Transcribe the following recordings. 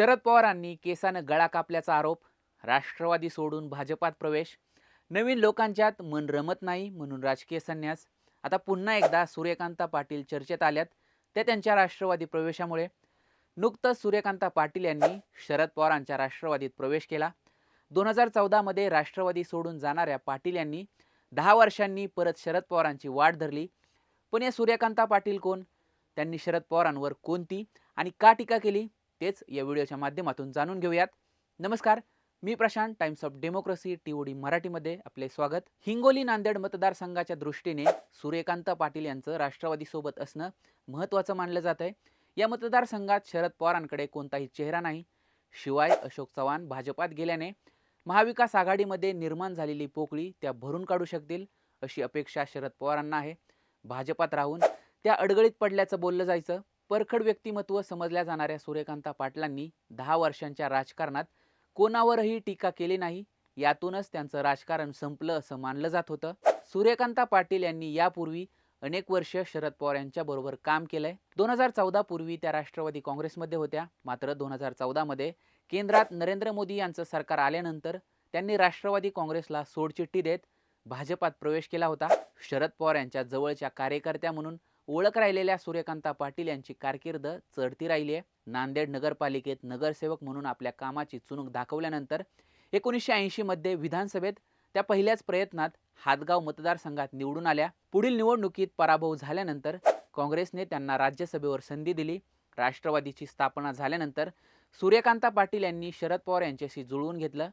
शरद पवारांनी केसानं गळा कापल्याचा आरोप राष्ट्रवादी सोडून भाजपात प्रवेश नवीन लोकांच्यात मन रमत नाही म्हणून राजकीय संन्यास. आता पुन्हा एकदा सूर्यकांता पाटील चर्चेत आल्यात ते त्यांच्या राष्ट्रवादी प्रवेशामुळे. नुकतंच सूर्यकांता पाटील यांनी शरद पवारांच्या राष्ट्रवादीत प्रवेश केला. दोन हजार चौदामध्ये राष्ट्रवादी सोडून जाणाऱ्या पाटील यांनी दहा वर्षांनी परत शरद पवारांची वाट धरली. पण या सूर्यकांता पाटील कोण? त्यांनी शरद पवारांवर कोणती आणि का टीका केली? तेच या व्हिडिओच्या माध्यमातून जाणून घेऊयात. नमस्कार मी Prashant Times of Democracy T O D मराठीमध्ये आपले स्वागत. हिंगोली नांदेड मतदारसंघाच्या दृष्टीने सूर्यकांत पाटील यांचं राष्ट्रवादीसोबत असणं महत्त्वाचं मानलं जात आहे या मतदारसंघात शरद पवारांकडे कोणताही चेहरा नाही. शिवाय अशोक चव्हाण भाजपात गेल्याने महाविकास आघाडीमध्ये निर्माण झालेली पोकळी त्या भरून काढू शकतील अशी अपेक्षा शरद पवारांना आहे. भाजपात राहून त्या अडगळीत पडल्याचं बोललं जायचं. परखड व्यक्तिमत्व समजल्या जाणाऱ्या सूर्यकांता पाटलांनी दहा वर्षांच्या राजकारणात कोणावरही टीका केली नाही. यातूनच त्यांचं राजकारण संपलं असं मानलं जात होतं. सूर्यकांता पाटील यांनी यापूर्वी अनेक वर्ष शरद पवार यांच्या बरोबर काम केलंय. दोन हजार चौदा पूर्वी त्या राष्ट्रवादी काँग्रेसमध्ये होत्या. मात्र दोन हजार चौदामध्ये केंद्रात नरेंद्र मोदी यांचं सरकार आल्यानंतर त्यांनी राष्ट्रवादी काँग्रेसला सोडचिठ्ठी देत भाजपात प्रवेश केला होता. शरद पवार यांच्या जवळच्या कार्यकर्त्या म्हणून ओळख राहिलेल्या सूर्यकांता पाटील यांची कारकीर्द चढती राहिली आहे. नांदेड नगरपालिकेत नगरसेवक म्हणून आपल्या कामाची चुणूक दाखवल्यानंतर एकोणीसशे ऐंशीमध्ये विधानसभेत त्या पहिल्याच प्रयत्नात हातगाव मतदारसंघात निवडून आल्या. पुढील निवडणुकीत पराभव झाल्यानंतर काँग्रेसने त्यांना राज्यसभेवर संधी दिली. राष्ट्रवादीची स्थापना झाल्यानंतर सूर्यकांता पाटील यांनी शरद पवार यांच्याशी जुळवून घेतलं.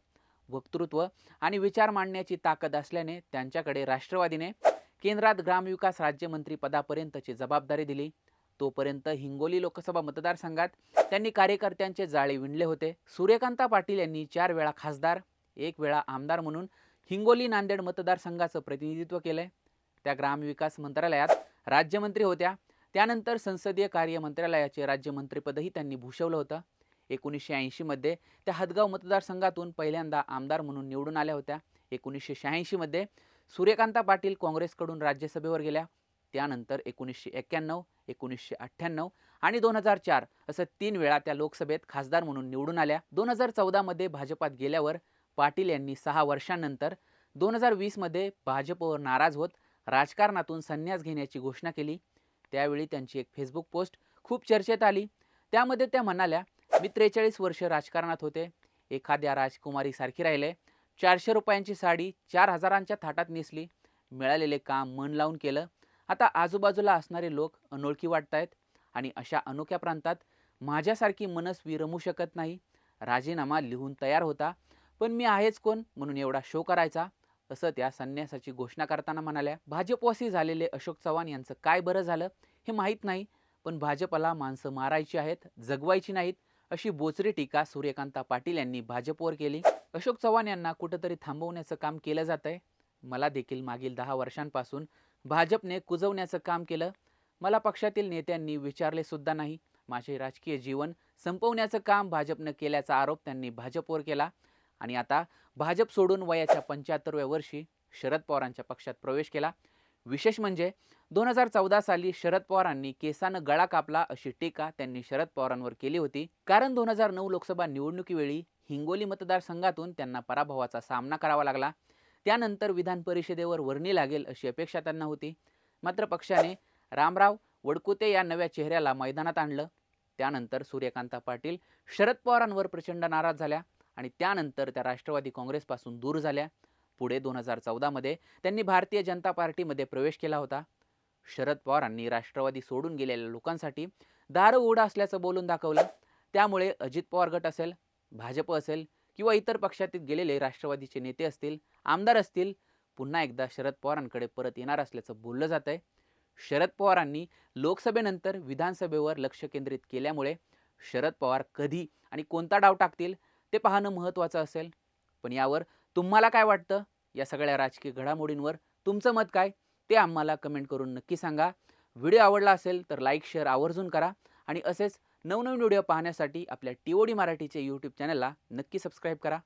वक्तृत्व आणि विचार मांडण्याची ताकद असल्याने त्यांच्याकडे राष्ट्रवादीने केंद्रात ग्रामविकास राज्यमंत्री पदापर्यंतची जबाबदारी दिली. तोपर्यंत हिंगोली लोकसभा मतदारसंघात त्यांनी कार्यकर्त्यांचे जाळे विणले होते. सूर्यकांता पाटील यांनी चार वेळा खासदार एक वेळा आमदार म्हणून हिंगोली नांदेड मतदारसंघाचं प्रतिनिधित्व केलंय. त्या ग्रामविकास मंत्रालयात राज्यमंत्री होत्या. त्यानंतर संसदीय कार्य मंत्रालयाचे राज्यमंत्रीपदही त्यांनी भूषवलं होतं. एकोणीसशे ऐंशीमध्ये त्या हदगाव मतदारसंघातून पहिल्यांदा आमदार म्हणून निवडून आल्या होत्या. एकोणीसशे शहाऐंशीमध्ये सूर्यकांता पाटील काँग्रेसकडून राज्यसभेवर गेल्या. त्यानंतर एकोणीसशे एक्क्याण्णव एकोणीसशे अठ्ठ्याण्णव आणि दोन हजार चार असं तीन वेळा त्या लोकसभेत खासदार म्हणून निवडून आल्या. दोन हजार चौदामध्ये भाजपात गेल्यावर पाटील यांनी सहा वर्षांनंतर दोन हजार वीसमध्ये भाजपवर नाराज होत राजकारणातून संन्यास घेण्याची घोषणा केली. त्यावेळी त्यांची एक फेसबुक पोस्ट खूप चर्चेत आली. त्यामध्ये त्या म्हणाल्या मी त्रेचाळीस वर्ष राजकारणात होते. एखाद्या राजकुमारीसारखी राहिले. चारशे रुपयांची साडी चार हजारांच्या थाटात नेसली. मिळालेले काम मन लावून केलं. आता आजूबाजूला असणारे लोक अनोळखी वाटत आहेत आणि अशा अनोख्या प्रांतात माझ्यासारखी मनस्वी रमू शकत नाही. राजीनामा लिहून तयार होता. पण मी आहेच कोण म्हणून एवढा शो करायचा? असं त्या संन्यासाची घोषणा करताना म्हणाल्या भाजपवासी झालेले अशोक चव्हाण यांचं काय बरं झालं? हे माहीत नाही. पण भाजपला माणसं मारायची आहेत जगवायची नाहीत अशी बोचरी टीका सूर्यकांता पाटील यांनी भाजपवर केली. अशोक चव्हाण यांना कुठंतरी थांबवण्याचं काम केलं जात आहे मला देखील मागील दहा वर्षांपासून भाजपने कुजवण्याचं काम केलं. मला पक्षातील नेत्यांनी विचारले सुद्धा नाही. माझे राजकीय जीवन संपवण्याचं काम भाजपनं केल्याचा आरोप त्यांनी भाजपवर केला. आणि आता भाजप सोडून वयाच्या पंच्याहत्तरव्या वर्षी शरद पवारांच्या पक्षात प्रवेश केला. विशेष म्हणजे दोन हजार चौदा साली शरद पवारांनी केसानं गळा कापला अशी टीका त्यांनी शरद पवारांवर केली होती. कारण दोन हजार नऊ लोकसभा निवडणुकीवेळी हिंगोली मतदारसंघातून त्यांना पराभवाचा सामना करावा लागला. त्यानंतर विधान परिषदेवर वर्णी लागेल अशी अपेक्षा त्यांना होती. मात्र पक्षाने रामराव वडकुते या नव्या चेहऱ्याला मैदानात आणलं. त्यानंतर सूर्यकांता पाटील शरद पवारांवर प्रचंड नाराज झाल्या आणि त्यानंतर त्या राष्ट्रवादी काँग्रेसपासून दूर झाल्या. पुढे दोन हजार चौदामध्ये त्यांनी भारतीय जनता पार्टीमध्ये प्रवेश केला होता. शरद पवारांनी राष्ट्रवादी सोडून गेलेल्या लोकांसाठी दार उघडा असल्याचं बोलून दाखवलं. त्यामुळे अजित पवार गट असेल भाजप असेल किंवा इतर पक्षातील गेलेले राष्ट्रवादीचे नेते असतील आमदार असतील पुन्हा एकदा शरद पवारांकडे परत येणार असल्याचं बोललं जात आहे शरद पवारांनी लोकसभेनंतर विधानसभेवर लक्ष केंद्रित केल्यामुळे शरद पवार कधी आणि कोणता डाव टाकतील ते पाहणं महत्त्वाचं असेल. पण यावर तुम्हाला काय वाटतं? या सगळ्या राजकीय घडामोडींवर तुमचं मत काय? ते आम्हाला कमेंट करून नक्की सांगा. व्हिडिओ आवडला असेल तर लाईक शेअर आवर्जून करा आणि असेच नवनवीन व्हिडिओ पाहण्यासाठी आपल्या टी ओ डी मराठीचे यूट्यूब चॅनलला नक्की सबस्क्राईब करा.